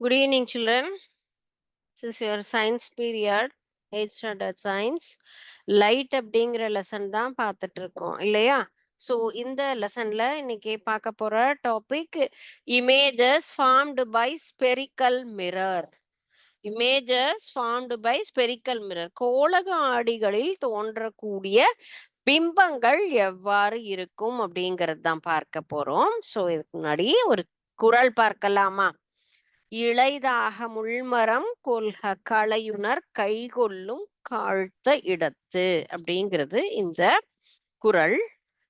Good evening, children. This is your science period, 8th standard science. Light அப்படிங்கிற lesson தான் பார்த்துட்டு இருக்கோம் இல்லையா? ஸோ இந்த லெசன்ல இன்னைக்கு பார்க்க போற topic images formed by spherical mirror images formed by spherical mirror கோலக ஆடிகளில் தோன்றக்கூடிய பிம்பங்கள் எவ்வாறு இருக்கும் அப்படிங்கிறது தான் பார்க்க போறோம். ஸோ இதுக்கு முன்னாடி ஒரு குரல் பார்க்கலாமா? இளைதாக முள்மரம் கொள்க களையுணர் கைகொள்ளும் காழ்த்த இடத்து அப்படிங்கிறது இந்த குரல்.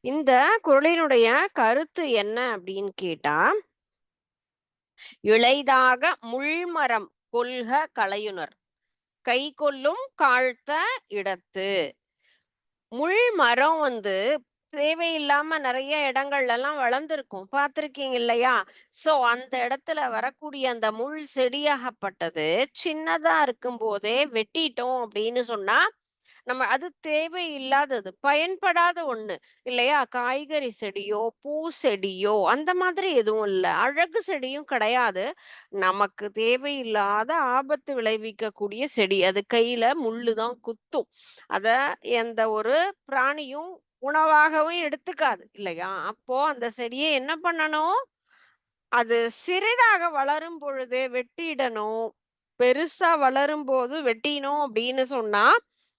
இந்த குரலினுடைய கருத்து என்ன அப்படின்னு கேட்டா இளைதாக முள்மரம் கொள்க களையுணர் கை கொள்ளும் காழ்த்த இடத்து. முள் மரம் வந்து தேவையில்லாம நிறைய இடங்கள்ல எல்லாம் வளர்ந்துருக்கும். பார்த்திருக்கீங்க இல்லையா? சோ அந்த இடத்துல வரக்கூடிய அந்த முள் செடியாகப்பட்டது சின்னதா இருக்கும் போதே வெட்டிட்டோம் அப்படின்னு சொன்னா நம்ம அது தேவையில்லாதது பயன்படாத ஒண்ணு இல்லையா? காய்கறி செடியோ பூ செடியோ அந்த மாதிரி எதுவும் இல்லை. அழகு செடியும் கிடையாது. நமக்கு தேவையில்லாத ஆபத்து விளைவிக்கக்கூடிய செடி. அது கையில முள்ளுதான் குத்தும். அத எந்த ஒரு பிராணியும் உணவாகவும் எடுத்துக்காது இல்லையா? அப்போ அந்த செடியை என்ன பண்ணணும்? அது சிறிதாக வளரும் பொழுது வெட்டிடணும். பெருசா வளரும் போது வெட்டினோம் அப்படின்னு சொன்னா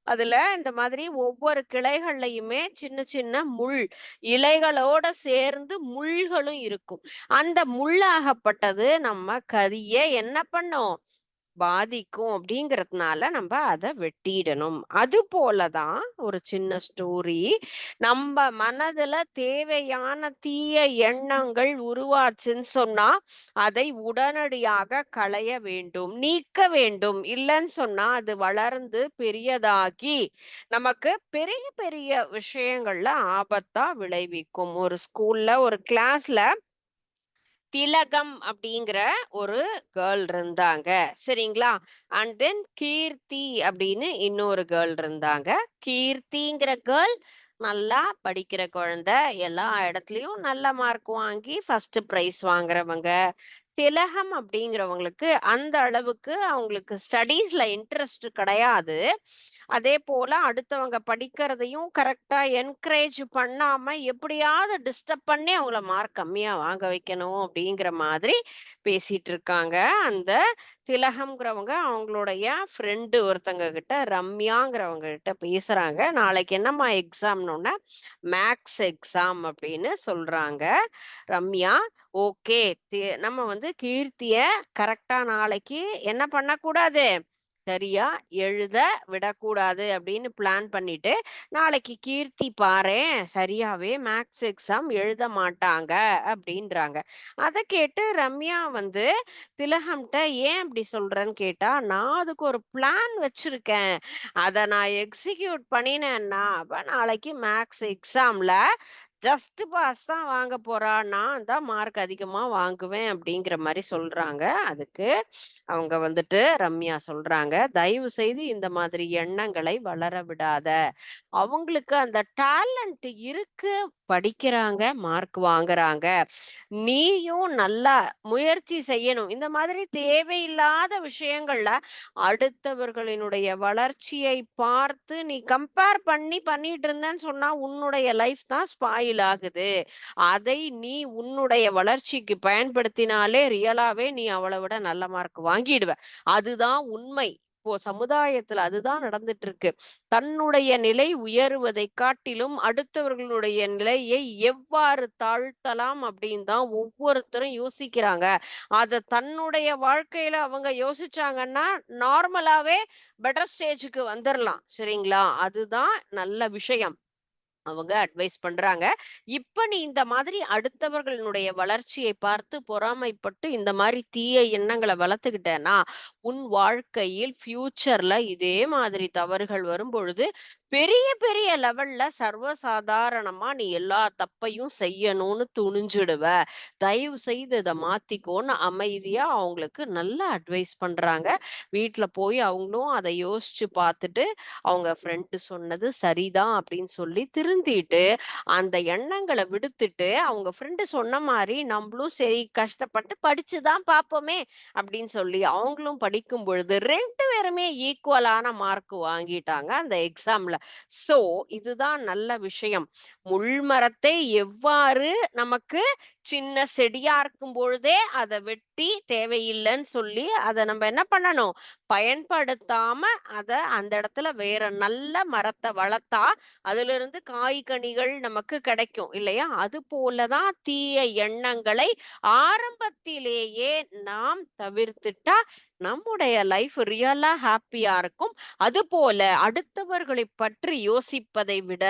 அதுல இந்த மாதிரி ஒவ்வொரு கிளைகள்லையுமே சின்ன சின்ன முள் இலைகளோட சேர்ந்து முள்களும் இருக்கும். அந்த முள்ளாகப்பட்டது நம்ம கதிய என்ன பண்ணும்? பாதிக்கும் அப்படிங்கிறதுனால நம்ம அதை வெட்டிடணும். அது போலதான் ஒரு சின்ன ஸ்டோரி நம்ம மனதுல தேவையான தீய எண்ணங்கள் உருவாச்சுன்னு சொன்னா அதை உடனடியாக களைய வேண்டும் நீக்க வேண்டும். இல்லைன்னு சொன்னா அது வளர்ந்து பெரியதாகி நமக்கு பெரிய பெரிய விஷயங்கள்ல ஆபத்தா விளைவிக்கும். ஒரு ஸ்கூல்ல ஒரு கிளாஸ்ல திலகம் அப்படிங்கிற ஒரு கேர்ள் இருந்தாங்க. சரிங்களா? அண்ட் தென் கீர்த்தி அப்படின்னு இன்னொரு கேர்ள் இருந்தாங்க. கீர்த்திங்கிற கேர்ள் நல்லா படிக்கிற குழந்தை. எல்லா இடத்துலையும் நல்ல மார்க் வாங்கி ஃபர்ஸ்ட் ப்ரைஸ் வாங்குறவங்க. திலகம் அப்படிங்கிறவங்களுக்கு அந்த அளவுக்கு அவங்களுக்கு ஸ்டடீஸ்ல இன்ட்ரெஸ்ட் கிடையாது. அதே போல அடுத்தவங்க படிக்கிறதையும் கரெக்டா என்கரேஜ் பண்ணாம எப்படியாவது டிஸ்டர்ப் பண்ணி அவங்கள மார்க் கம்மியா வாங்க வைக்கணும் அப்படிங்கிற மாதிரி பேசிட்டு இருக்காங்க. அந்த திலகம்ங்கிறவங்க அவங்களுடைய ஃப்ரெண்டு ஒருத்தங்க கிட்ட ரம்யாங்கிறவங்க கிட்ட பேசுறாங்க. நாளைக்கு என்னம்மா எக்ஸாம்னு மேக்ஸ் எக்ஸாம் அப்படின்னு சொல்றாங்க. ரம்யா ஓகே நம்ம வந்து கீர்த்திய கரெக்டா நாளைக்கு என்ன பண்ணக்கூடாது? சரியா எழுத விடக்கூடாது அப்படின்னு பிளான் பண்ணிட்டு நாளைக்கு கீர்த்தி பாரு சரியாவே மேக்ஸ் எக்ஸாம் எழுத மாட்டாங்க அப்படின்றாங்க. அதை கேட்டு ரம்யா வந்து திலகம்கிட்ட ஏன் அப்படி சொல்றேன்னு கேட்டா நான் அதுக்கு ஒரு பிளான் வச்சிருக்கேன். அதை நான் எக்ஸிக்யூட் பண்ணினேன்னா அப்ப நாளைக்கு மேக்ஸ் எக்ஸாம்ல ஜஸ்ட் பாஸ் தான் வாங்க போறா நான் தான் மார்க் அதிகமா வாங்குவேன் அப்படிங்கிற மாதிரி சொல்றாங்க. அதுக்கு அவங்க வந்துட்டு ரம்யா சொல்றாங்க தயவு செய்து இந்த மாதிரி எண்ணங்களை வளர விடாத. அவங்களுக்கு அந்த டேலண்ட் இருக்கு படிக்கிறாங்க மார்க் வாங்குறாங்க. நீயும் நல்லா முயற்சி செய்யணும். இந்த மாதிரி தேவையில்லாத விஷயங்கள்ல அடுத்தவர்களினுடைய வளர்ச்சியை பார்த்து நீ கம்பேர் பண்ணி பண்ணிட்டு இருந்தேன்னு சொன்னா உன்னுடைய லைஃப் தான் ஸ்பாயில் ஆகுது. அதை நீ உன்னுடைய வளர்ச்சிக்கு பயன்படுத்தினாலே ரியலாவே நீ அவளை விட நல்ல மார்க் வாங்கிடுவ. அதுதான் உண்மை. இப்போ சமுதாயத்துல அதுதான் நடந்துட்டு இருக்கு தன்னுடைய நிலை உயருவதை காட்டிலும் அடுத்தவர்களுடைய நிலையை எவ்வாறு தாழ்த்தலாம் அப்படின்னு தான் ஒவ்வொருத்தரும் யோசிக்கிறாங்க. அத தன்னுடைய வாழ்க்கையில அவங்க யோசிச்சாங்கன்னா நார்மலாவே பெட்டர் ஸ்டேஜுக்கு வந்துடலாம் சரிங்களா? அதுதான் நல்ல விஷயம். அவங்க அட்வைஸ் பண்றாங்க. இப்ப நீ இந்த மாதிரி அடுத்தவர்களுடைய வளர்ச்சியை பார்த்து பொறாமைப்பட்டு இந்த மாதிரி தீய எண்ணங்களை வளர்த்துக்கிட்டேன்னா உன் வாழ்க்கையில் ஃபியூச்சர்ல இதே மாதிரி தவறுகள் வரும் பொழுது பெரிய பெரிய லெவல்ல சர்வசாதாரணமா நீ எல்லா தப்பையும் செய்யணும்னு துணிஞ்சிடுவ. தயவு செய்து இதை மாத்திக்கோன்னு அமைதியா அவங்களுக்கு நல்லா அட்வைஸ் பண்றாங்க. வீட்டுல போய் அவங்களும் அதை யோசிச்சு பார்த்துட்டு, அவங்க ஃப்ரெண்டு சொன்னது சரிதான் அப்படின்னு சொல்லி திருந்திட்டு, அந்த எண்ணங்களை விடுத்துட்டு, அவங்க ஃப்ரெண்டு சொன்ன மாதிரி நம்மளும் சரி கஷ்டப்பட்டு படிச்சுதான் பார்ப்போமே அப்படின்னு சொல்லி அவங்களும் படிக்கும் பொழுது ரெண்டு பேருமே ஈக்குவலான மார்க் வாங்கிட்டாங்க அந்த எக்ஸாம்ல. சோ இதுதான் நல்ல விஷயம். முள்மரத்தை எவ்வாறு நமக்கு சின்ன செடியா இருக்கும் பொழுதே அத வெட்டி தேவையில்லைன்னு சொல்லி அத நம்ம என்ன பண்ணணும்? பயன்படுத்தாம அத அந்த இடத்துல வேற நல்ல மரத்தை வளர்த்தா, அதிலிருந்து காய் கனிகள் நமக்கு கிடைக்கும் இல்லையா? அது போலதான் தீய எண்ணங்களை ஆரம்பத்திலேயே நாம் தவிர்த்துட்டா, நம்முடைய லைஃப் ரியலா ஹாப்பியா இருக்கும். அது போல அடுத்தவர்களை பற்றி யோசிப்பதை விட,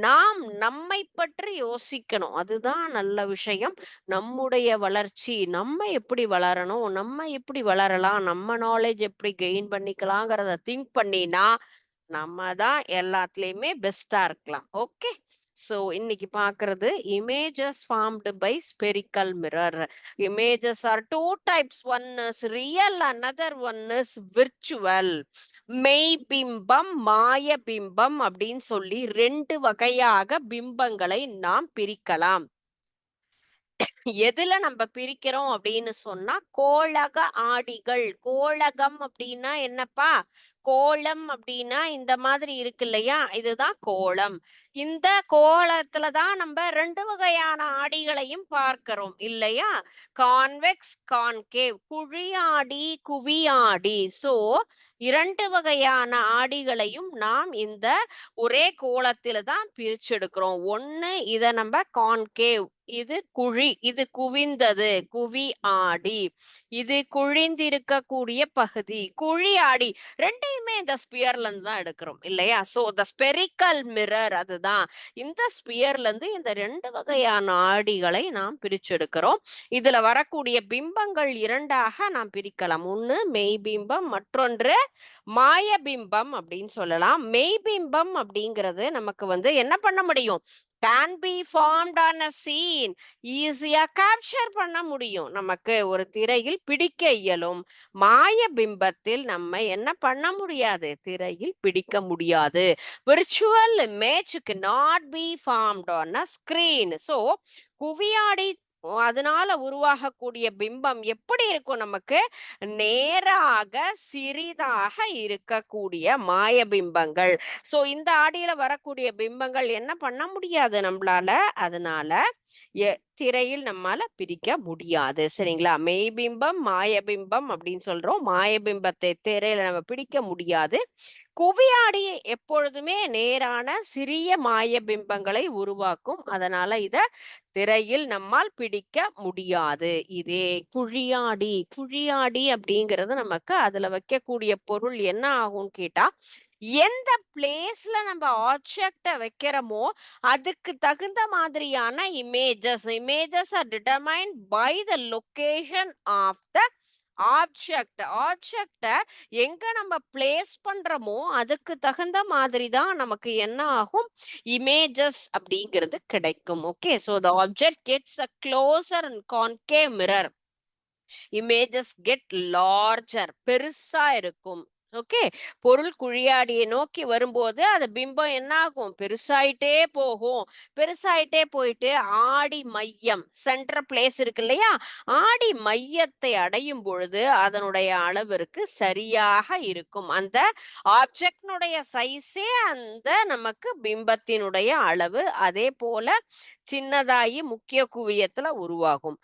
நாம் நம்மை பற்றி யோசிக்கணும். அதுதான் நல்ல விஷயம். நம்முடைய வளர்ச்சி, நம்ம எப்படி வளரணும்? நம்ம எப்படி வளரலாம்? நம்ம நாலேஜ் எப்படி கெயின் பண்ணிக்கலாங்கிறத திங்க் பண்ணினா, நம்ம தான் எல்லாத்துலயுமே பெஸ்டா இருக்கலாம். ஓகே. சோ இன்னைக்கு பார்க்கறது images formed by spherical mirror. Images are two types. One is real, another one is virtual. மெய் பிம்பம் மாய பிம்பம் அப்படின்னு சொல்லி ரெண்டு வகையாக பிம்பங்களை நாம் பிரிக்கலாம். எதுல நம்ம பிரிக்கிறோம் அப்படின்னு சொன்னா, கோலக ஆடிகள். கோலகம் அப்படின்னா என்னப்பா? கோளம் அப்படின்னா இந்த மாதிரி இருக்கு இல்லையா? இதுதான் கோளம். இந்த கோளத்துல தான் நம்ம ரெண்டு வகையான ஆடிகளையும் பார்க்கிறோம் இல்லையா? Convex, concave. குழியாடி, குவியாடி. சோ இரண்டு வகையான ஆடிகளையும் நாம் இந்த ஒரே கோலத்தில் தான் பிரிச்செடுக்கிறோம். ஒன்று இதை நம்ம கான்கேவ். இது குழி. இது குவிந்தது. குவி ஆடி. இது குழிந்திருக்கக்கூடிய பகுதி. குழி ஆடி. ரெண்டையுமே இந்த ஸ்பியர்ல இருந்து தான் எடுக்கிறோம் இல்லையா? சோ த ஸ்பெரிக்கல் மிரர் அதுதான். இந்த ஸ்பியர்ல இருந்து இந்த ரெண்டு வகையான ஆடிகளை நாம் பிரிச்செடுக்கிறோம். இதுல வரக்கூடிய பிம்பங்கள் இரண்டாக நாம் பிரிக்கலாம். ஒண்ணு மெய்பிம்பம், மற்றொன்று மாயபிம்பம் அப்படின்னு சொல்லலாம். மெய்பிம்பம் அப்படிங்கிறது நமக்கு வந்து என்ன பண்ண முடியும்? Can be formed on a screen. ஈஸியா கேப்சர் பண்ண முடியும். நமக்கு ஒரு திரையில் பிடிக்க இயலும். மாய பிம்பத்தில் நம்ம என்ன பண்ண முடியாது? திரையில் பிடிக்க முடியாது. Virtual image not be formed on a screen so குவியாடி அதனால உருவாகக்கூடிய பிம்பம் எப்படி இருக்கும் நமக்கு? நேராக, சிறிதாக இருக்கக்கூடிய மாய பிம்பங்கள். சோ இந்த ஆடியில வரக்கூடிய பிம்பங்கள் என்ன பண்ண முடியாது நம்மளால அதனால எ திரையில் நம்மால பிரிக்க முடியாது. சரிங்களா? மெய்பிம்பம், மாயபிம்பம் அப்படின்னு சொல்றோம். மாயபிம்பத்தை திரையில நம்ம பிடிக்க முடியாது. குவியாடி எப்பொழுதுமே நேரான சிறிய மாய பிம்பங்களை உருவாக்கும். அதனால இத திரையில் நம்மால் பிடிக்க முடியாது. இதே குழியாடி. குழியாடி அப்படிங்கிறது நமக்கு அதுல வைக்கக்கூடிய பொருள் என்ன ஆகும்னு கேட்டா, எந்த பிளேஸ்ல நம்ம ஆப்ஜெக்ட வைக்கிறோமோ, அதுக்கு தகுந்த மாதிரியான images. Images are determined by the location of the object. ஆப்ஜெக்டை எங்க நம்ம பிளேஸ் பண்றோமோ, அதுக்கு தகுந்த மாதிரி தான் நமக்கு என்ன ஆகும்? இமேஜஸ் அப்படிங்கிறது கிடைக்கும். Okay. So the object gets a closer and concave mirror. Images get larger. பெருசா இருக்கும். ஓகே. பொருள் குழியாடியை நோக்கி வரும்போது, அந்த பிம்பம் என்ன ஆகும்? பெருசாயிட்டே போகும். பெருசாயிட்டே போயிட்டு ஆடி மையம் சென்டர் பிளேஸ் இருக்கு இல்லையா? ஆடி மையத்தை அடையும் பொழுது, அதனுடைய அளவிற்கு சரியாக இருக்கும். அந்த ஆப்ஜெக்டினுடைய சைஸே அந்த நமக்கு பிம்பத்தினுடைய அளவு. அதே போல சின்னதாகி முக்கிய குவியத்துல உருவாகும்.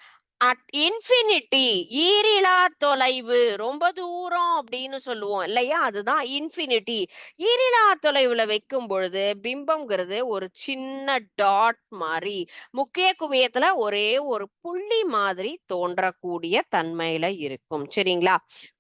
அட் இன்ஃபினிட்டி ஈரிலா தொலைவு. ரொம்ப தூரம் அப்படின்னு சொல்லுவோம் இல்லையா? அதுதான் இன்ஃபினிட்டி. ஈரிலா தொலைவுல வைக்கும் பொழுது, பிம்பம்ங்கிறது ஒரு சின்ன டாட் மாதிரி முக்கிய குவியத்துல ஒரே ஒரு புள்ளி மாதிரி தோன்றக்கூடிய தன்மையில இருக்கும். சரிங்களா?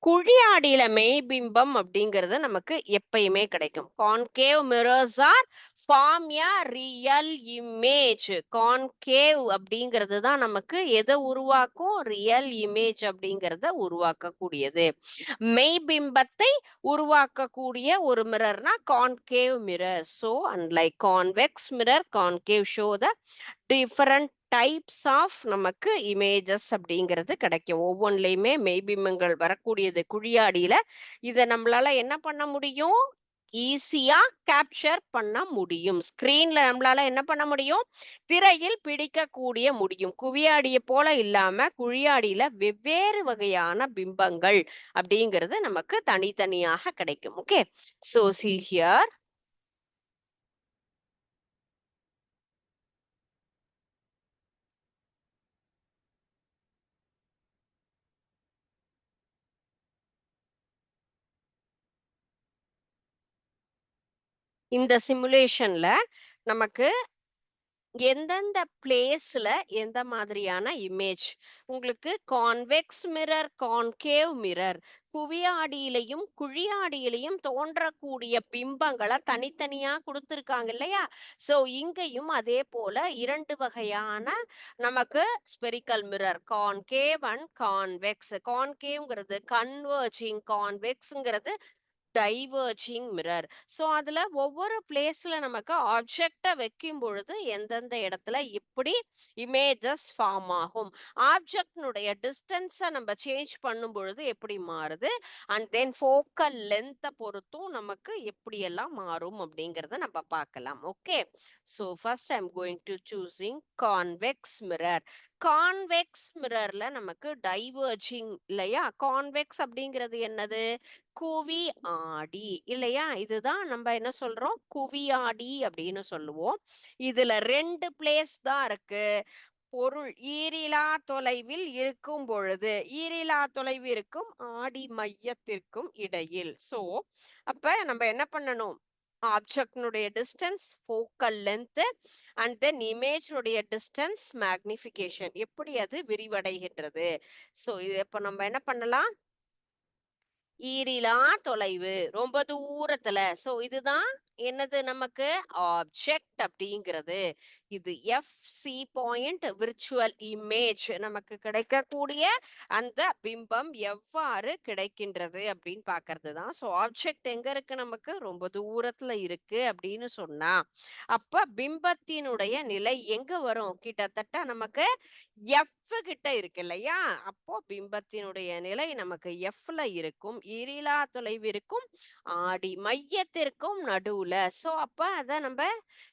குழியாடியில மெய்பிம்பம் அப்படிங்கிறது நமக்கு எப்பயுமே கிடைக்கும். Concave mirrors are form a real image concave அப்படிங்கிறது தான் நமக்கு எதை உருவாக்கும்? ரியல் இமேஜ் அப்படிங்கிறத உருவாக்கக்கூடியது. மெய்பிம்பத்தை உருவாக்கக்கூடிய ஒரு மிரர்னா concave mirror so unlike convex mirror concave show the different types of நமக்கு இமேஜஸ் அப்படிங்கிறது கிடைக்கும். ஒவ்வொன்றிலையுமே மெய்பிம்பங்கள் வரக்கூடியது குழியாடியில. இதை நம்மளால என்ன பண்ண முடியும்? ஈஸியா கேப்சர் பண்ண முடியும். ஸ்கிரீன்ல நம்மளால என்ன பண்ண முடியும்? திரையில் பிடிக்கக்கூடிய முடியும். குவியாடிய போல இல்லாம குழியாடியில வெவ்வேறு வகையான பிம்பங்கள் அப்படிங்கிறது நமக்கு தனித்தனியாக கிடைக்கும். ஓகே சோ சி ஹியர் இந்த சிமுலேஷன்ல நமக்கு எந்தெந்த பிளேஸ்ல எந்த மாதிரியான இமேஜ் உங்களுக்கு கான்வெக்ஸ் மிரர் கான்கேவ் மிரர் குவியாடியிலையும் குழியாடியிலையும் தோன்றக்கூடிய பிம்பங்களை தனித்தனியா கொடுத்துருக்காங்க இல்லையா? ஸோ இங்கேயும் அதே போல இரண்டு வகையான நமக்கு spherical mirror concave and convex கான்கேவ்ங்கிறது converging கான்வெக்ஸ்ங்கிறது டைவர்ஜிங் மிரர். ஸோ அதில் ஒவ்வொரு பிளேஸில் நமக்கு ஆப்ஜெக்டை வைக்கும் பொழுது எந்தெந்த இடத்துல இப்படி இமேஜஸ் ஃபார்ம் ஆகும். ஆப்ஜெக்டினுடைய டிஸ்டன்ஸை நம்ம சேஞ்ச் பண்ணும் பொழுது எப்படி மாறுது? அண்ட் தென் ஃபோக்கல் லென்த்தை பொறுத்தும் நமக்கு எப்படியெல்லாம் மாறும் அப்படிங்கிறத நம்ம பார்க்கலாம். Okay. So first I'm going to choosing convex mirror. Convex மிரர்ல நமக்கு டைவர்ஜிங் இல்லையா? கான்வெக்ஸ் அப்படிங்கிறது என்னது? குவி ஆடி இல்லையா? இதுதான் நம்ம என்ன சொல்றோம்? குவியாடி அப்படின்னு சொல்லுவோம். இதுல ரெண்டு பிளேஸ் தான் இருக்கு. பொருள் ஈரிலா தொலைவில் இருக்கும் பொழுது ஈரிலா தொலைவு இருக்கும் ஆடி மையத்திற்கும் இடையில். சோ அப்ப நம்ம என்ன பண்ணணும்? ஆப்ஜெக்டினுடைய distance focal length and then இமேஜ்னுடைய distance magnification எப்படி அது விரிவடைகின்றது? ஸோ இது இப்போ நம்ம என்ன பண்ணலாம்? ஈரிலா தொலைவு ரொம்ப தூரத்துல. ஸோ இதுதான் என்னது நமக்கு? ஆப்ஜெக்ட் அப்படிங்கிறது. இது F C point virtual image நமக்கு கிடைக்கக்கூடிய அந்த பிம்பம் எவ்வாறு கிடைக்கின்றது அப்படின்னு பாக்குறது தான். ஸோ ஆப்ஜெக்ட் எங்க இருக்கு நமக்கு? ரொம்ப தூரத்துல இருக்கு அப்படின்னு சொன்னா அப்ப பிம்பத்தினுடைய நிலை எங்க வரும்? கிட்டத்தட்ட நமக்கு எஃப் கிட்ட இருக்கு இல்லையா? அப்போ பிம்பத்தினுடைய நிலை நமக்கு எஃப்ல இருக்கும். இரிலா தொலைவிற்கும் ஆடி மையத்திற்கும் நடுவுல. சோ அப்ப அத நம்ம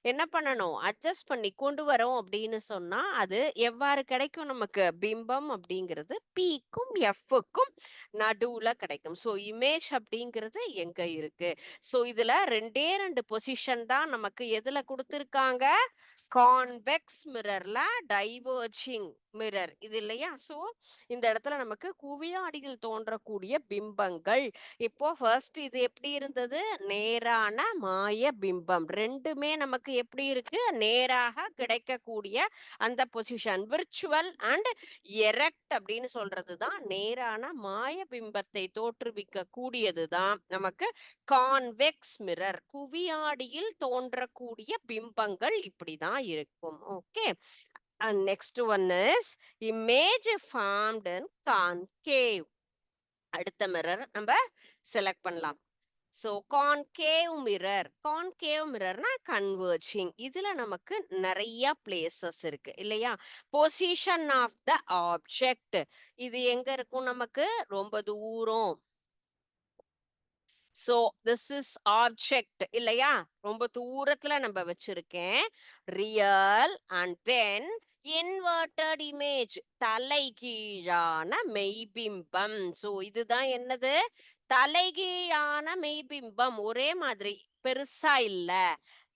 என்ன பண்ணணும்? அட்ஜஸ்ட் பண்ணி கொண்டு வரோம் அப்படின்னு சொன்னா அது எவ்வாறு கிடைக்கும்? நமக்கு பிம்பம் அப்படிங்கிறது பிக்கும் எஃப்க்கும் நடுவுல கிடைக்கும். ஸோ இமேஜ் அப்படிங்கிறது எங்க இருக்கு? ஸோ இதுல ரெண்டே ரெண்டு பொசிஷன் தான் நமக்கு எதுல கொடுத்துருக்காங்க? கான்வெக்ஸ் மிரர்ல டைவர்ஜிங் மிரர். இது இல்லையா? சோ இந்த இடத்துல நமக்கு குவியாடியில் தோன்றக்கூடிய பிம்பங்கள். இப்போ ஃபர்ஸ்ட் இது எப்படி இருந்தது? நேரான மாய பிம்பம். ரெண்டுமே நமக்கு எப்படி இருக்கு? நேராக கிடைக்கக்கூடிய அந்த பொசிஷன் விர்ச்சுவல் அண்ட் எரக்ட் அப்படின்னு சொல்றது தான். நேரான மாய பிம்பத்தை தோற்றுவிக்க கூடியதுதான் நமக்கு கான்வெக்ஸ் மிரர் குவியாடியில் தோன்றக்கூடிய பிம்பங்கள் இப்படிதான் இருக்கும். Okay And next one is image formed in concave. அடுத்த மிரர் நம்ம செலக்ட் பண்ணலாம். ஸோ கான்கேவ் மிரர் கான்கேவ் மிரர்னா கன்வர்ஜிங் இதுல நமக்கு நிறைய பிளேசஸ் இருக்கு இல்லையா? பொசிஷன் ஆஃப் த ஆப்ஜெக்ட் இது எங்க இருக்கும் நமக்கு? ரொம்ப தூரம். ஸோ திஸ் இஸ் ஆப்ஜெக்ட் இல்லையா? ரொம்ப தூரத்துல நம்ம வச்சிருக்கேன். Real and then inverted image தலைகீழான மெய்பிம்பம். சோ இதுதான் என்னது? தலைகீழான மெய்பிம்பம். ஒரே மாதிரி பெருசா இல்ல.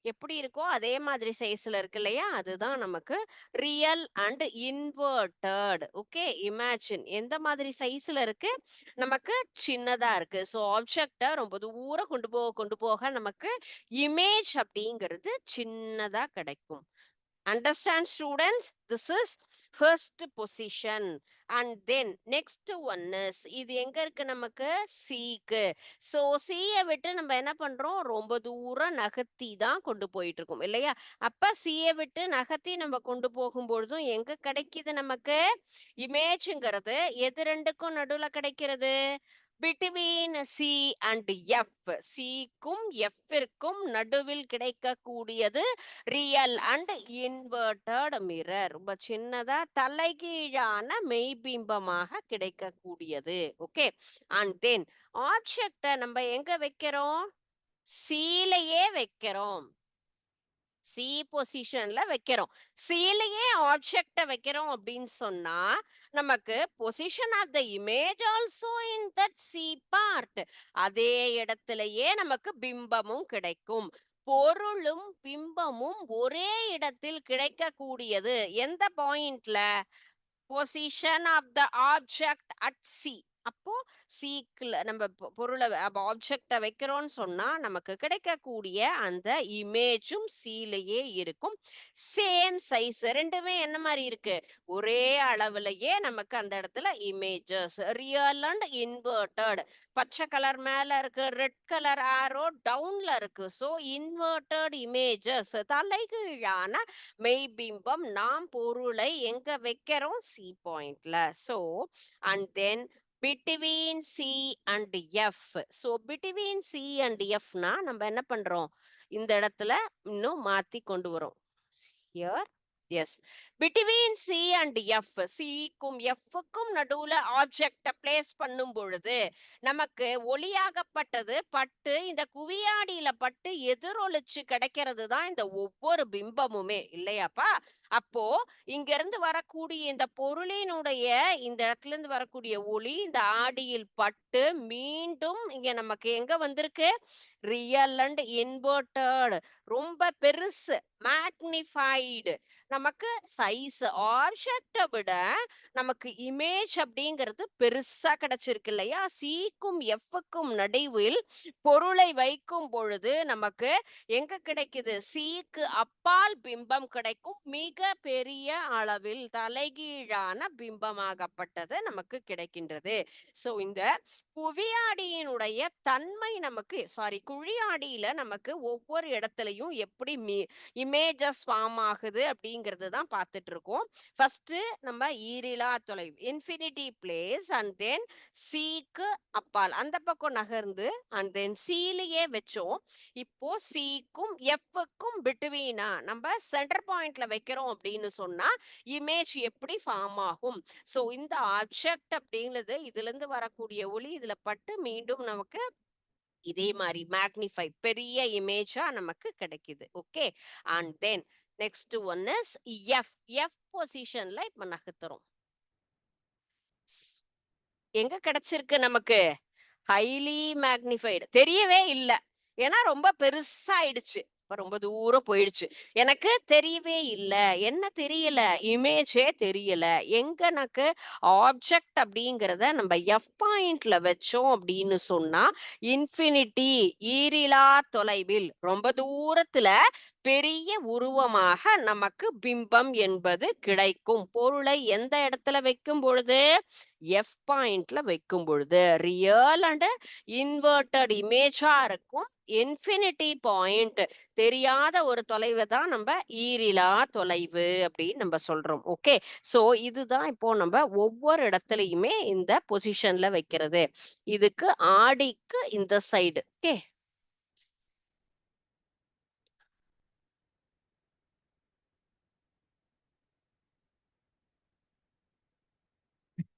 எப்படி இருக்கோ அதே மாதிரி சைஸ்ல இருக்கு இல்லையா? அதுதான் நமக்கு ரியல் அண்ட் இன்வெர்டட் ஓகே இமேஜின் எந்த மாதிரி சைஸ்ல இருக்கு? நமக்கு சின்னதா இருக்கு. ஸோ ஆப்ஜெக்டை ரொம்ப தூரம் கொண்டு போக கொண்டு போக நமக்கு இமேஜ் அப்படிங்கிறது சின்னதா கிடைக்கும். Understand students this is first position and then next one is இது எங்க இருக்கு நமக்கு? சீக்கு ஸோ சியை விட்டு நம்ம என்ன பண்றோம்? ரொம்ப தூரம் நகர்த்தி தான் கொண்டு போயிட்டு இருக்கோம் இல்லையா? அப்ப சியை விட்டு நகர்த்தி நம்ம கொண்டு போகும்பொழுதும் எங்க கிடைக்குது நமக்கு? இமேஜ்ங்கிறது எது ரெண்டுக்கும் நடுவில் கிடைக்கிறது? பிட்வீன் சி அண்ட் எஃப் சிக்கும் எஃப்பிற்கும் நடுவில் கிடைக்கக்கூடியது ரியல் அண்ட் இன்வெர்டட் மிரர் ரொம்ப சின்னதா தலைகீழான மெய்பிம்பமாக கிடைக்கக்கூடியது. ஓகே அண்ட் தென் ஆப்ஜெக்டை நம்ம எங்க வைக்கிறோம்? சீலையே வைக்கிறோம். சி பொசிஷன்ல வைக்கிறோம். சீலையே ஆப்ஜெக்ட வைக்கிறோம் அப்படின்னு சொன்னா நமக்கு position of the image also in that C part அதே இடத்திலேயே நமக்கு பிம்பமும் கிடைக்கும். பொருளும் பிம்பமும் ஒரே இடத்தில் கிடைக்கக்கூடியது. எந்த பாயிண்ட்ல position of the object at C அப்போ சீக்கில் நம்ம பொருளை ஆப்ஜெக்டை வைக்கிறோம்னு சொன்னா நமக்கு கிடைக்கக்கூடிய அந்த இமேஜும் சீலையே இருக்கும். சேம் சைஸ் ரெண்டுமே என்ன மாதிரி இருக்கு? ஒரே அளவுலயே நமக்கு அந்த இடத்துல இமேஜஸ் ரியல் அண்ட் இன்வெர்டட் பச்சை கலர் மேல இருக்கு ரெட் கலர் ஆரோ டவுன்ல இருக்கு. ஸோ இன்வெர்டட் இமேஜஸ் தலைகீழான மெய்பிம்பம். நாம் பொருளை எங்க வைக்கிறோம்? சி பாயிண்ட்ல so and then between C and F so between C and எஃப்னா நம்ம என்ன பண்றோம்? இந்த இடத்துல இன்னும் மாத்தி கொண்டு வரோம் here is between C and F சிக்கும் எஃப்க்கும் நடுவுல ஆப்ஜெக்ட பிளேஸ் பண்ணும் பொழுது நமக்கு ஒளியாகப்பட்டது பட்டு இந்த குவியாடியில பட்டு எதிரொலிச்சு கிடைக்கிறது தான் இந்த ஒவ்வொரு பிம்பமுமே இல்லையாப்பா? அப்போ இங்க இருந்து வரக்கூடிய இந்த பொருளினுடைய இந்த இடத்துல இருந்து வரக்கூடிய ஒளி இந்த ஆடியில் பட்டு மீண்டும் இங்க நமக்கு எங்க வந்திருக்கு? ரியல் அண்ட் இன்வெர்டர்டு ரொம்ப பெருசு மேக்னிஃபைடு நமக்கு சைஸ் ஆப்ஜெக்டை விட நமக்கு இமேஜ் அப்படிங்கிறது பெருசா கிடைச்சிருக்கு இல்லையா? சிக்கும் எஃப்க்கும் நடுவில் பொருளை வைக்கும் பொழுது நமக்கு எங்க கிடைக்குது? சிக்கு அப்பால் பிம்பம் கிடைக்கும். மிக பெரிய அளவில் தலைகீழான பிம்பமாகப்பட்டது நமக்கு கிடைக்கின்றது. சோ இந்த புவியாடியினுடைய தன்மை நமக்கு சாரி குழியாடியில நமக்கு ஒவ்வொரு இடத்துலயும் எப்படி இமேஜஸ் ஃபார்ம் ஆகுது அப்படிங்கிறது தான் பார்த்துட்டு இருக்கோம் ஃபர்ஸ்ட் நம்ம ஈரிலா தொலைவு இன்ஃபினிட்டி பிளேஸ் அண்ட் தென் சீக்கு அப்பால். அந்த பக்கம் நகர்ந்து அண்ட் தென் சீலையே வச்சோம். இப்போ சீக்கும் எஃப்க்கும் பிட்வீனா நம்ம சென்டர் பாயிண்ட்ல வைக்கிறோம் அப்படின்னு சொன்னா இமேஜ் எப்படி ஃபார்ம் ஆகும்? ஸோ இந்த ஆப்ஜெக்ட் அப்படிங்கிறது இதுல இருந்து வரக்கூடிய ஒளி இதுல பட்டு மீண்டும் நமக்கு இதே மாதிரி மேக்னிஃபை பெரிய இமேஜா நமக்கு கிடைக்குது. Okay and then next one is F F பொசிஷன்ல இப்ப நகர்த்துறோம். எங்க கிடைச்சிருக்கு நமக்கு? ஹைலி மேக்னிஃபைடு தெரியவே இல்லை. ஏன்னா ரொம்ப பெருசாயிடுச்சு. இப்ப ரொம்ப தூரம் போயிடுச்சு. எனக்கு தெரியவே இல்லை. என்ன தெரியல? இமேஜே தெரியல. எங்க எனக்கு ஆப்ஜெக்ட் அப்படிங்கிறத நம்ம எஃப் பாயிண்ட்ல வச்சோம் அப்படின்னு சொன்னா இன்ஃபினிட்டி ஈரிலா தொலைவில் ரொம்ப தூரத்துல பெரிய உருவமாக நமக்கு பிம்பம் என்பது கிடைக்கும். பொருளை எந்த இடத்துல வைக்கும் பொழுது? எஃப் பாயிண்ட்ல வைக்கும் பொழுது. ரியல் அண்ட் இன்வெர்டட் இமேஜா இருக்கும். இன்ஃபினிட்டி பாயிண்ட் தெரியாத ஒரு தொலைவை தான் நம்ம ஈரிலா தொலைவு அப்படின்னு நம்ம சொல்றோம். ஓகே சோ இதுதான் இப்போ நம்ம ஒவ்வொரு இடத்துலயுமே இந்த பொசிஷன்ல வைக்கிறது. இதுக்கு ஆடிக்கு இந்த சைடு ஓகே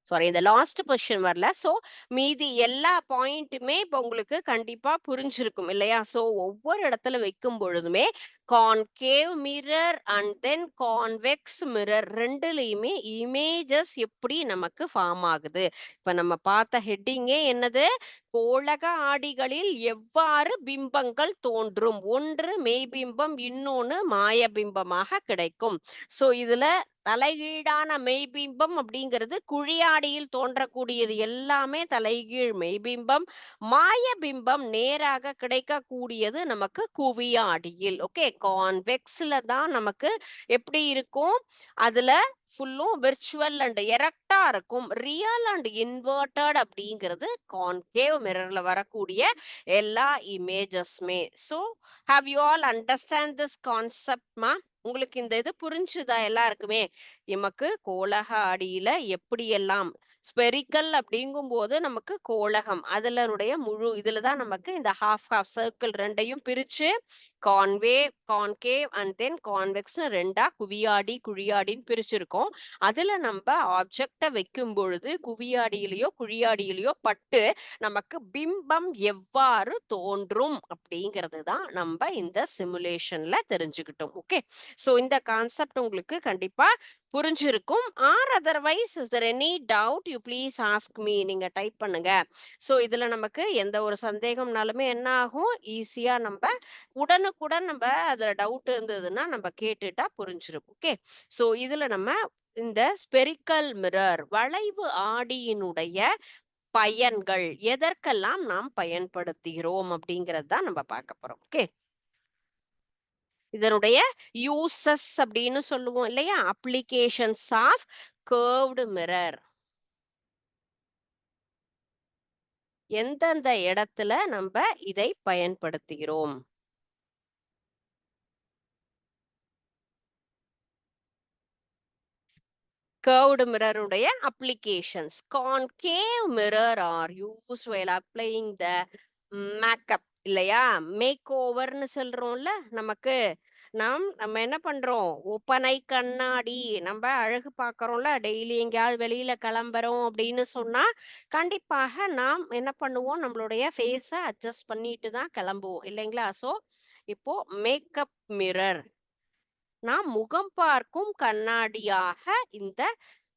சாரி இந்த லாஸ்ட் பொசிஷன் வரல. ஸோ மீதி எல்லா பாயிண்ட்டுமே இப்போ உங்களுக்கு கண்டிப்பா புரிஞ்சிருக்கும் இல்லையா? ஸோ ஒவ்வொரு இடத்துல வைக்கும் பொழுதுமே concave mirror and then convex mirror ரெண்டுலையுமே images எப்படி நமக்கு ஃபார்ம் ஆகுது? இப்ப நம்ம பார்த்த ஹெட்டிங்கே என்னது? கோளக ஆடிகளில் எவ்வாறு பிம்பங்கள் தோன்றும்? ஒன்று மெய்பிம்பம் இன்னொன்று மாயபிம்பமாக கிடைக்கும். ஸோ இதுல தலைகீழான மெய்பிம்பம் அப்படிங்கிறது குழியாடியில் தோன்றக்கூடியது எல்லாமே தலைகீழ் மெய்பிம்பம் மாயபிம்பம் நேராக கிடைக்கக்கூடியது நமக்கு குவியாடியில். ஓகே கான்வெக்ஸ்ல தான் நமக்கு எப்படி இருக்கும்? அதுல ஃபுல்லும் விர்ச்சுவல் அண்ட் எரக்டா இருக்கும். ரியல் அண்ட் இன்வெர்டட் அப்படிங்கிறது கான்கேவ் மிரர்ல வரக்கூடிய எல்லா இமேஜஸ்மே so have you all understand this கான்செப்ட்மா உங்களுக்கு இந்த இது புரிஞ்சுதா எல்லாருக்குமே? எமக்கு கோலக அடியில எப்படியெல்லாம் ஸ்பெரிக்கல் அப்படிங்கும் போது நமக்கு கோலகம் அதுலனுடைய முழு இதுல தான் நமக்கு இந்த ஹாஃப் ஹாஃப் சர்க்கிள் ரெண்டையும் பிரிச்சு கான்வே கான்கேவ் அண்ட் தென் கான்வெக்ஸ்னு ரெண்டா குவியாடி குழியாடின்னு பிரிச்சிருக்கோம். அதுல நம்ம ஆப்ஜெக்டை வைக்கும் பொழுது குவியாடியிலையோ குழியாடியிலையோ பட்டு நமக்கு பிம்பம் எவ்வாறு தோன்றும் அப்படிங்கிறது தான் நம்ம இந்த சிமுலேஷன்ல தெரிஞ்சுக்கிட்டோம். ஓகே ஸோ இந்த கான்செப்ட் உங்களுக்கு கண்டிப்பா புரிஞ்சிருக்கும். Or otherwise is there any doubt you please ask me நீங்க டைப் பண்ணுங்க. ஸோ இதுல நமக்கு எந்த ஒரு சந்தேகம்னாலுமே என்ன ஆகும்? ஈஸியா நம்ம கூட நம்ம அதுல டவுட் இருந்ததுன்னா நம்ம கேட்டுட்டா புரிஞ்சிரும். ஓகே ஸோ இதுல நம்ம இந்த ஸ்பெரிக்கல் மிரர் வளைவு ஆடியினுடைய பயன்கள் எதற்கெல்லாம் நாம் பயன்படுத்துகிறோம் அப்படிங்கிறது தான் நம்ம பார்க்க போறோம். ஓகே இதனுடைய யூசஸ் அப்படின்னு சொல்லுவோம் இல்லையா? அப்ளிகேஷன்ஸ் ஆஃப் கேர்வ்டு மிரர் எந்தெந்த இடத்துல நம்ம இதை பயன்படுத்துகிறோம்? Curved mirror உடைய applications. Concave mirror are used while applying the makeup இல்லையா? மேக் ஓவர்னு சொல்றோம்ல நமக்கு. நாம் நம்ம என்ன பண்றோம்? ஒப்பனை கண்ணாடி நம்ம அழகு பார்க்கறோம்ல டெய்லி எங்கேயாவது வெளியில கிளம்புறோம் அப்படின்னு சொன்னா கண்டிப்பாக நாம் என்ன பண்ணுவோம்? நம்மளுடைய ஃபேஸை அட்ஜஸ்ட் பண்ணிட்டு தான் கிளம்புவோம் இல்லைங்களா? ஸோ இப்போ மேக்கப் மிரர் நாம் முகம் பார்க்கும் கண்ணாடியாக இந்த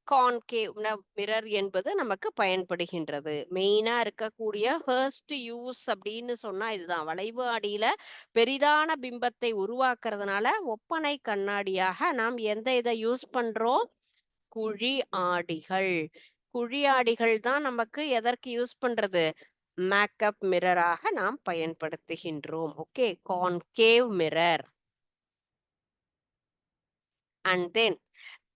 கான்கேவ் மிரர் என்பது நமக்கு பயன்படுகின்றது. மெயினா இருக்கக்கூடிய ஹர்ஸ்ட் யூஸ் அப்படின்னு சொன்னா இதுதான். வளைவு அடியில பெரிதான பிம்பத்தை உருவாக்குறதுனால ஒப்பனை கண்ணாடியாக நாம் எந்த இதை யூஸ் பண்றோம்? குழி ஆடிகள். குழி ஆடிகள் தான் நமக்கு எதற்கு யூஸ் பண்றது? மேக்கப் மிரராக நாம் பயன்படுத்துகின்றோம். Okay concave mirror and then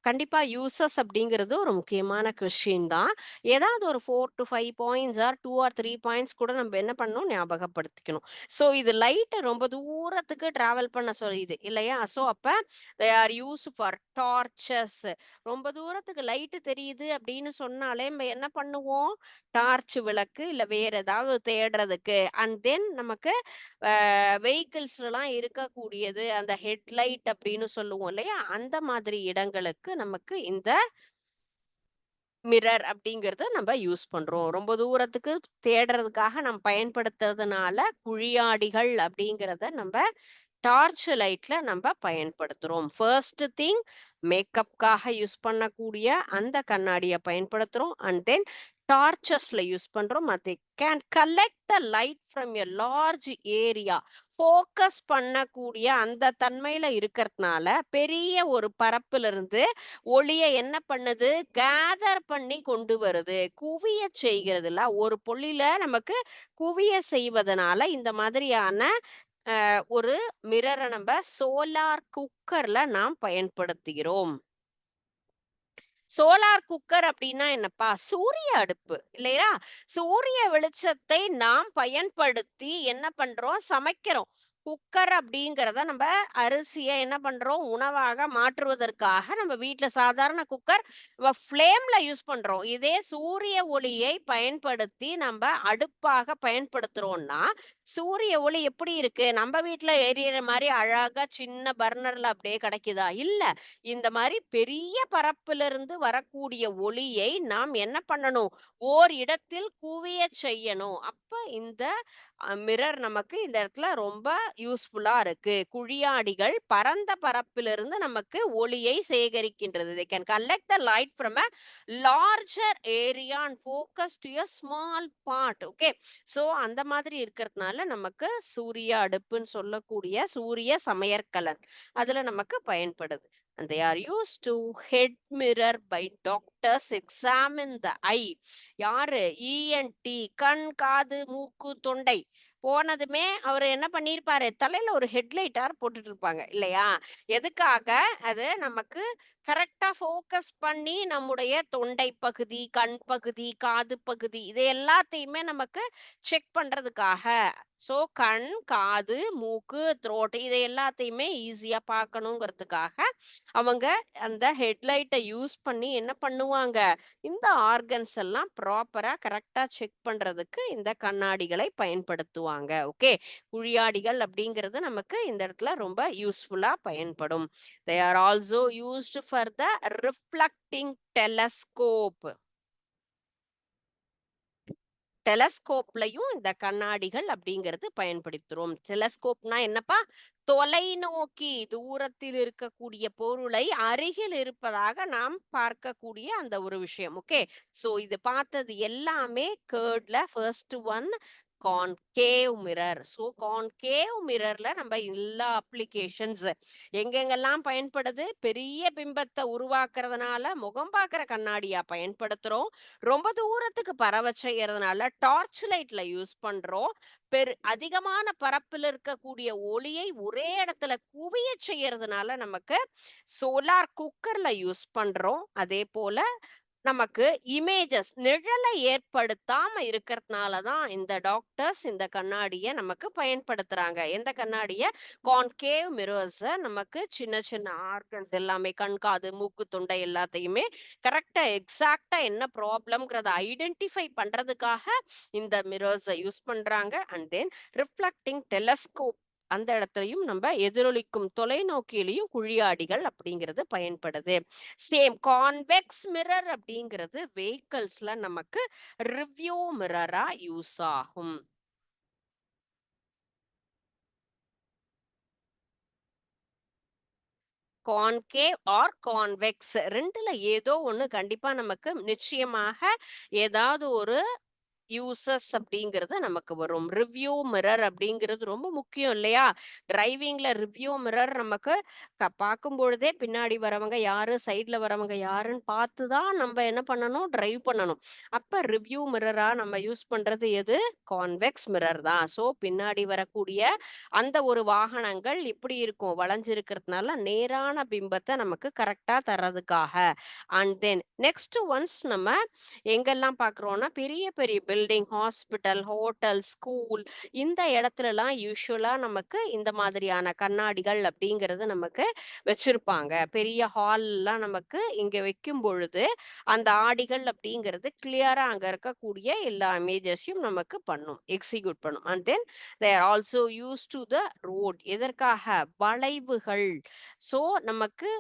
கண்டிப்பா யூசஸ் அப்படிங்கிறது ஒரு முக்கியமான கொஸ்டின் தான் ஏதாவது ஒரு four to five points or two or three points கூட நம்ம என்ன பண்ணணும்? ஞாபகப்படுத்திக்கணும். ஸோ இது லைட்டை ரொம்ப தூரத்துக்கு டிராவல் பண்ண சொல்லுது இல்லையா? ஸோ அப்போ they are use for torches ரொம்ப தூரத்துக்கு லைட்டு தெரியுது அப்படின்னு சொன்னாலே நம்ம என்ன பண்ணுவோம்? டார்ச் விளக்கு இல்லை வேற ஏதாவது தேடுறதுக்கு. அண்ட் தென் நமக்கு வெஹிக்கிள்ஸ்லாம் இருக்கக்கூடியது அந்த ஹெட்லைட் அப்படின்னு சொல்லுவோம் இல்லையா? அந்த மாதிரி இடங்களுக்கு நமக்கு இந்த மிரர் அப்படிங்கிறத நம்ம யூஸ் பண்றோம். ரொம்ப தூரத்துக்கு தேடுறதுக்காக நம்ம பயன்படுத்துறதுனால குழியாடிகள் அப்படிங்கிறத நம்ம டார்ச் லைட்ல நம்ம பயன்படுத்துறோம். ஃபர்ஸ்ட் திங் மேக்கப்காக யூஸ் பண்ணக்கூடிய அந்த கண்ணாடியை பயன்படுத்துறோம். அண்ட் தென் டார்ச்சஸ்ல யூஸ் பண்றோம். அது can collect the light from a large area focus பண்ணக்கூடிய அந்த தன்மையில இருக்கிறதுனால பெரிய ஒரு பரப்புல இருந்து ஒளியை என்ன பண்ணுது? கேதர் பண்ணி கொண்டு வருது. குவிய செய்கிறதுல ஒரு பொள்ளில நமக்கு குவிய செய்வதனால இந்த மாதிரியான ஒரு மிரரை நம்ம சோலார் குக்கர்ல நாம் பயன்படுத்துகிறோம். சோலார் குக்கர் அப்படின்னா என்னப்பா? சூரிய அடுப்பு. இல்லையா? சூரிய வெளிச்சத்தை நாம் பயன்படுத்தி என்ன பண்றோம்? சமைக்கிறோம். குக்கர் அப்படிங்கிறத நம்ம அரிசியை என்ன பண்றோம்? உணவாக மாற்றுவதற்காக நம்ம வீட்டில் சாதாரண குக்கர் நம்ம ஃப்ளேம்ல யூஸ் பண்றோம். இதே சூரிய ஒளியை பயன்படுத்தி நம்ம அடுப்பாக பயன்படுத்துறோம்னா சூரிய ஒளி எப்படி இருக்கு? நம்ம வீட்டுல எரியற மாதிரி அழகா சின்ன பர்னர்ல அப்படியே கிடைக்குதா? இல்ல. இந்த மாதிரி பெரிய பரப்புல இருந்து வரக்கூடிய ஒளியை நாம் என்ன பண்ணணும்? ஓர் இடத்தில் குவிய செய்யணும். அப்ப இந்த மிரர் நமக்கு இந்த இடத்துல ரொம்ப யூஸ்ஃபுல்லா இருக்கு. குழியாடிகள் பரந்த பரப்பிலிருந்து நமக்கு ஒளியை சேகரிக்கின்றது. They can collect the light from a larger area and focus to small part okay so அந்த மாதிரி இருக்கிறதுனால நமக்கு சூரிய அடுப்புன்னு சொல்லக்கூடிய சூரிய சமையற்கலன். அதுல நமக்கு பயன்படுது. and they are used to head mirror by doctors examine the eye யாரு e இஎன்டி கண் காது மூக்கு தொண்டை போனதுமே அவர் என்ன பண்ணியிருப்பாரு, தலையில ஒரு ஹெட்லைட்டார் போட்டுட்டு இருப்பாங்க இல்லையா? எதுக்காக? அது நமக்கு கரெக்டா ஃபோக்கஸ் பண்ணி நம்முடைய தொண்டை பகுதி, கண் பகுதி, காது பகுதி இது எல்லாத்தையுமே நமக்கு செக் பண்றதுக்காக. ஸோ கண், காது, மூக்கு, த்ரோட் இதை எல்லாத்தையுமே ஈஸியா பார்க்கணுங்கிறதுக்காக, அவங்க அந்த ஹெட்லைட்டை யூஸ் பண்ணி என்ன பண்ணுவாங்க, இந்த ஆர்கன்ஸ் எல்லாம் ப்ராப்பரா கரெக்டா செக் பண்றதுக்கு இந்த கண்ணாடிகளை பயன்படுத்துவாங்க. ஓகே. குழியாடிகள் அப்படிங்கிறது நமக்கு இந்த இடத்துல ரொம்ப யூஸ்ஃபுல்லா பயன்படும். They are also used for the reflecting telescope. டெலஸ்கோப்லயும் இந்த கண்ணாடிகள் அப்படிங்கிறது பயன்படுத்துறோம். டெலஸ்கோப்னா என்னப்பா? தொலைநோக்கி தூரத்தில் இருக்கக்கூடிய பொருளை அருகில் இருப்பதாக நாம் பார்க்கக்கூடிய அந்த ஒரு விஷயம். ஓகே. சோ இது பார்த்தது எல்லாமே கேர்ட்ல first one concave mirror. So concave மிரர்ல நம்ம எல்லா அப்ளிகேஷன்ஸ் எங்கெங்கெல்லாம் பயன்படுது? பெரிய பிம்பத்தை உருவாக்குறதுனால முகம் பார்க்குற கண்ணாடியா பயன்படுத்துகிறோம் ரொம்ப தூரத்துக்கு பரவ செய்யறதுனால டார்ச் லைட்ல யூஸ் பண்றோம். பெரு அதிகமான பரப்பில் இருக்கக்கூடிய ஒளியை ஒரே இடத்துல குவியச் செய்யறதுனால நமக்கு சோலார் குக்கர்ல யூஸ் பண்றோம். அதேபோல நமக்கு இமேஜஸ் நிழலை ஏற்படுத்தாம இருக்கிறதுனால தான் இந்த டாக்டர்ஸ் இந்த கண்ணாடியை நமக்கு பயன்படுத்துறாங்க. எந்த கண்ணாடிய? கான்கேவ் மிரர்ஸ் நமக்கு சின்ன சின்ன ஆர்கன்ஸ் எல்லாமே கண், காது, மூக்கு, தொண்டை எல்லாத்தையுமே கரெக்டா எக்ஸாக்டா என்ன ப்ராப்ளம்ங்கிறத ஐடென்டிஃபை பண்றதுக்காக இந்த மிரர்ஸை யூஸ் பண்றாங்க. அண்ட் தென் ரிஃப்ளக்டிங் டெலஸ்கோப் அந்த இடத்துலையும் நம்ம எதிரொலிக்கும் தொலைநோக்கியிலையும் குழியாடிகள் அப்படிங்கிறது பயன்படுது. சேம் கான்வெக்ஸ் மிரர் அப்படிங்கிறது வெஹிக்கல்ஸ்ல நமக்கு ரிவ்யூ மிரரா யூஸ் ஆகும். கான்கேவ் ஆர் கான்வெக்ஸ் ரெண்டுல ஏதோ ஒண்ணு கண்டிப்பா நமக்கு நிச்சயமாக ஏதாவது ஒரு யூசஸ் அப்படிங்கிறது நமக்கு வரும். ரிவ்யூ மிரர் அப்படிங்கிறது ரொம்ப முக்கியம் இல்லையா? டிரைவிங்ல ரிவ்யூ மிரர் நமக்கு பார்க்கும் பார்க்கும்பொழுதே பின்னாடி வரவங்க யாரு, சைட்ல வரவங்க யாருன்னு பார்த்து தான் நம்ம என்ன பண்ணணும்? டிரைவ் பண்ணணும். அப்ப ரிவ்யூ மிரரா நம்ம யூஸ் பண்றது எது? கான்வெக்ஸ் மிரர் தான். ஸோ பின்னாடி வரக்கூடிய அந்த ஒரு வாகனங்கள் இப்படி இருக்கும்? வளைஞ்சிருக்கிறதுனால நேரான பிம்பத்தை நமக்கு கரெக்டா தர்றதுக்காக. அண்ட் தென் நெக்ஸ்ட் ஒன்ஸ் நம்ம எங்கெல்லாம் பாக்குறோம்னா பெரிய பெரிய பில்டிங், ஹாஸ்பிட்டல், ஹோட்டல், ஸ்கூல் இந்த இடத்துலலாம் யூஸ்வலாக நமக்கு இந்த மாதிரியான கண்ணாடிகள் அப்படிங்கிறது நமக்கு வச்சிருப்பாங்க. பெரிய ஹால்லாம் நமக்கு இங்கே வைக்கும் பொழுது, அந்த ஆடிகள் அப்படிங்கிறது கிளியராக அங்கே இருக்கக்கூடிய எல்லா இமேஜஸையும் நமக்கு பண்ணும். எக்ஸிக்யூட் பண்ணும். And then there also use to the road எதற்காக? வளைவுகள். ஸோ நமக்கு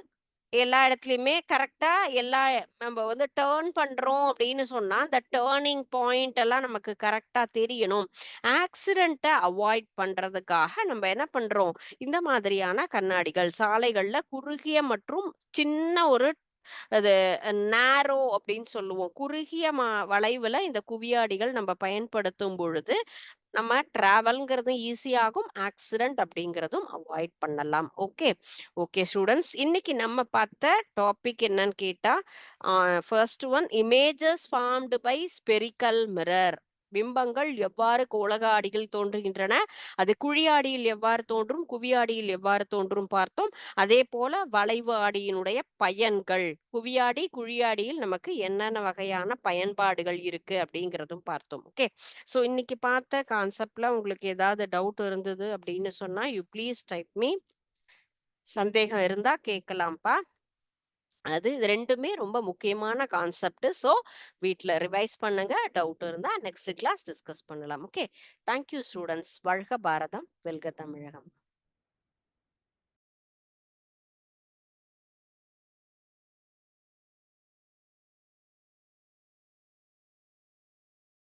எல்லா இடத்துலையுமே கரெக்டாக எல்லா நம்ம வந்து டேர்ன் பண்றோம் அப்படின்னு சொன்னா, அந்த டேர்னிங் பாயிண்ட் எல்லாம் நமக்கு கரெக்டாக தெரியணும். ஆக்சிடெண்ட்டை அவாய்ட் பண்றதுக்காக நம்ம என்ன பண்றோம்? இந்த மாதிரியான கண்ணாடிகள் சாலைகள்ல குறுகிய மற்றும் சின்ன ஒரு அது நேரோ அப்படின்னு சொல்லுவோம். குறுகிய வளைவுல இந்த குவியாடிகள் நம்ம பயன்படுத்தும் பொழுது, நம்ம டிராவல்ங்கிறது ஈஸியாகும். ஆக்சிடென்ட் அப்படிங்கிறதும் அவாய்ட் பண்ணலாம். ஓகே. ஓகே ஸ்டூடெண்ட்ஸ் இன்னைக்கு நம்ம பார்த்த டாபிக் என்னன்னு கேட்டா, first one images formed by spherical mirror. பிம்பங்கள் எவ்வாறு கோளகாடியில் தோன்றுகின்றன? அது குழியாடியில் எவ்வாறு தோன்றும்? குவியாடியில் எவ்வாறு தோன்றும் பார்த்தோம். அதே போல வளைவு ஆடியினுடைய பயன்கள். குவியாடி, குழியாடியில் நமக்கு என்னென்ன வகையான பயன்பாடுகள் இருக்கு அப்படிங்கிறதும் பார்த்தோம். ஓகே. ஸோ இன்னைக்கு பார்த்த கான்செப்ட்ல உங்களுக்கு ஏதாவது டவுட் இருந்தது அப்படின்னு சொன்னா, யூ ப்ளீஸ் டைப் மீ. சந்தேகம் இருந்தா கேட்கலாம்ப்பா. அது இது ரெண்டுமே ரொம்ப முக்கியமான கான்செப்ட். ஸோ வீட்டில் ரிவைஸ் பண்ணுங்க. டவுட் இருந்தால் நெக்ஸ்ட் கிளாஸ் டிஸ்கஸ் பண்ணலாம். ஓகே. Thank you students. வாழ்க பாரதம்! வெல்க தமிழகம்!